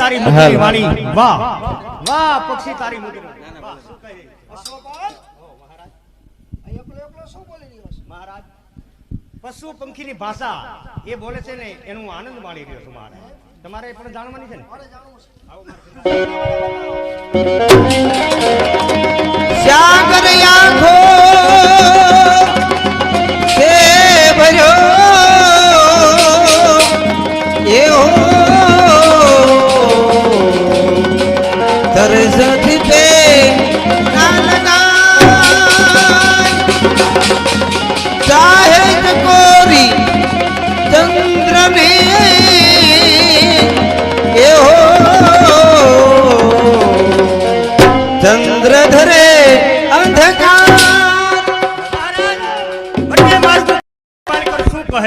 તારી મુદરી વાણી વાહ. વાહ પક્ષી તારી મુદરી વાહ, શું કહે? અશ્વપાલ આ એકલો એકલો શું બોલી મહારાજ પશુ પંખીની ભાષા એ બોલે છે ને એનું આનંદ માણી રહ્યો છું મારે. તમારે પણ જાણવાની છે ને? મારે. ચંદ્ર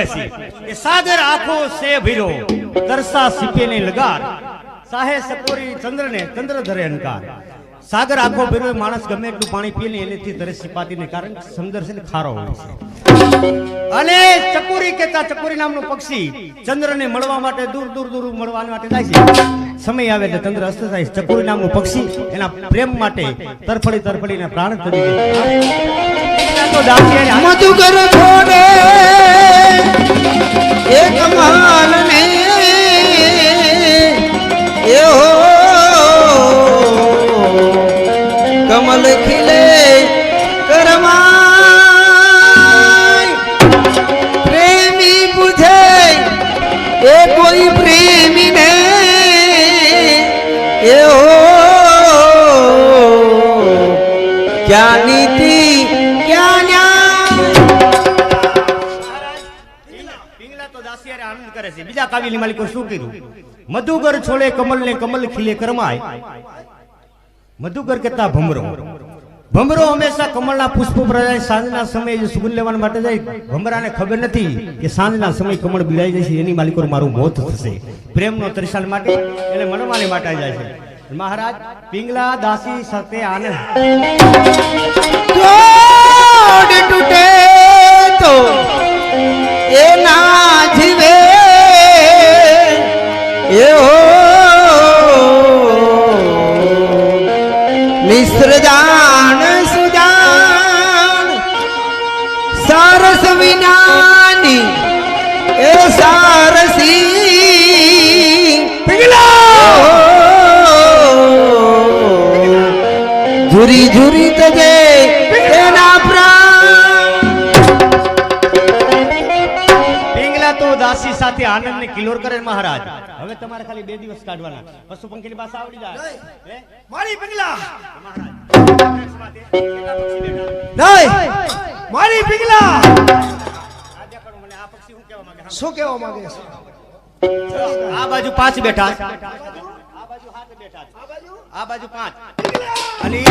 છે એ સાગર આંખો સે ભીરો, તરસા સીપે ને લગાર. સાહે સકોરી ચંદ્ર ને ચંદ્ર ધરે અંકાર સાગર આખો ભેરવે માણસ ગમે એટલું પાણી પીએ ને એનેથી દરેક સિપાતી ને કારણ કે છે ને ખારો હોય છે. અને ચકુરી કેતા ચકુરી નામનું પક્ષી ચંદ્રને મળવા માટે દૂર દૂર દૂર મળવા માટે જાય છે. સમય આવે એટલે ચંદ્ર અસ્ત થાય ચકુરી નામનું પક્ષી એના પ્રેમ માટે તરફડી, તરફડીને પ્રાણ કરી દે તો દાસિયાને મધુકર છોડે એક માલ કોઈ પ્રેમી ને એહો ક્યાં નીતિ, ક્યાં આનંદ કરે છે. બીજા કાવ્યની માલિકો શું કીધું મધુકર છોડે કમલ ને કમલ ખીલે કરમાય. મધુકર કેતા ભમરો. ભમરો હંમેશા કમળના પુષ્પ પર જાય, સાંજના સમયે જે સુગંધ લેવા માટે જાય. ભમરાને ખબર નથી કે સાંજના સમયે કમળ બિલાઈ જાય છે, એની માલિકો મારું મોત થશે. પ્રેમનો ત્રિશાલ માટે એને મળવાને માટે જાય છે. મહારાજ, પિંગલા દાસી સાથે આનંદ. તૂટે સારસ વિનાની. એ સારસી ઝુરી ઝુરી તજે તેના પિંગલા તો દાસી સાથે આનંદ ને કિલોર કરે મહારાજ. હવે તમારે ખાલી બે દિવસ કાઢવાના. પશુ પંખીની પાસે આવડી જાય. મારી પિંગલા! મહારાજ? નહીં. મારી પગલા શું કેવા માંગે? છે આ બાજુ પાંચ બેઠા. આ બાજુ સાત બેઠા આ બાજુ પાંચ અને.